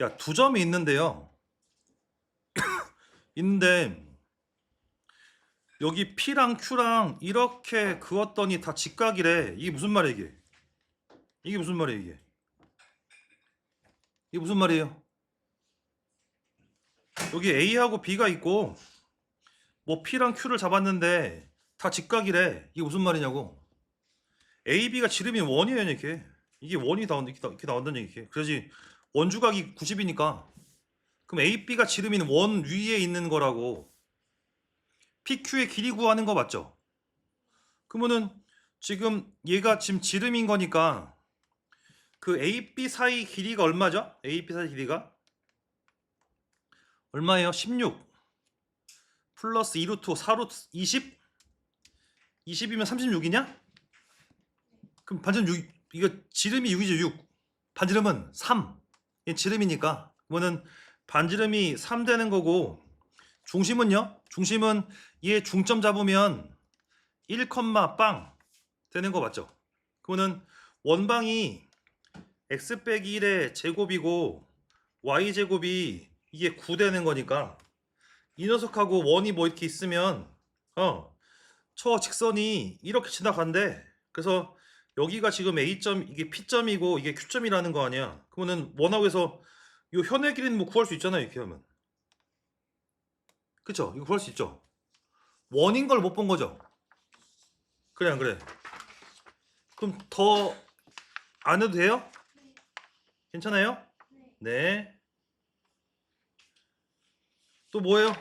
야, 두 점이 있는데요. 있는데 여기 P랑 Q랑 이렇게 그었더니 다 직각이래. 이게 무슨 말이야, 이게? 이게 무슨 말이야, 이게? 이게 무슨 말이에요? 여기 A하고 B가 있고 뭐 P랑 Q를 잡았는데 다 직각이래. 이게 무슨 말이냐고. A, B가 지름이 원이에요, 이렇게. 이게 원이 나온 이렇게, 나- 이렇게 나온다는 얘기게. 그래야지 원주각이 90이니까. 그럼 A, B가 지름인 원 위에 있는 거라고. PQ의 길이 구하는 거 맞죠? 그러면은 지금 얘가 지금 지름인 거니까 그 A, B 사이 길이가 얼마죠? A, B 사이 길이가 얼마예요? 16 플러스 2루트 4루트 20 20이면 36이냐? 그럼 반지름 6 이거 지름이 6이죠 6 반지름은 3얘 지름이니까 그러면은 반지름이 3 되는 거고 중심은요? 중심은 얘 중점 잡으면 1, 빵 되는 거 맞죠? 그러면은 원방이 x 빼기 1의 제곱이고 y 제곱이 이게 9 되는 거니까 이 녀석하고 원이 뭐 이렇게 있으면 어저 직선이 이렇게 지나간대. 그래서 여기가 지금 A점 이게 P점이고 이게 Q점이라는 거 아니야. 그러면은 원하고 해서 요 현의 길이는 뭐 구할 수 있잖아요. 이렇게 하면. 그쵸? 이거 구할 수 있죠. 원인 걸 못 본 거죠. 그래 안 그래? 그럼 더 안 해도 돼요? 괜찮아요? 네. 또 뭐예요?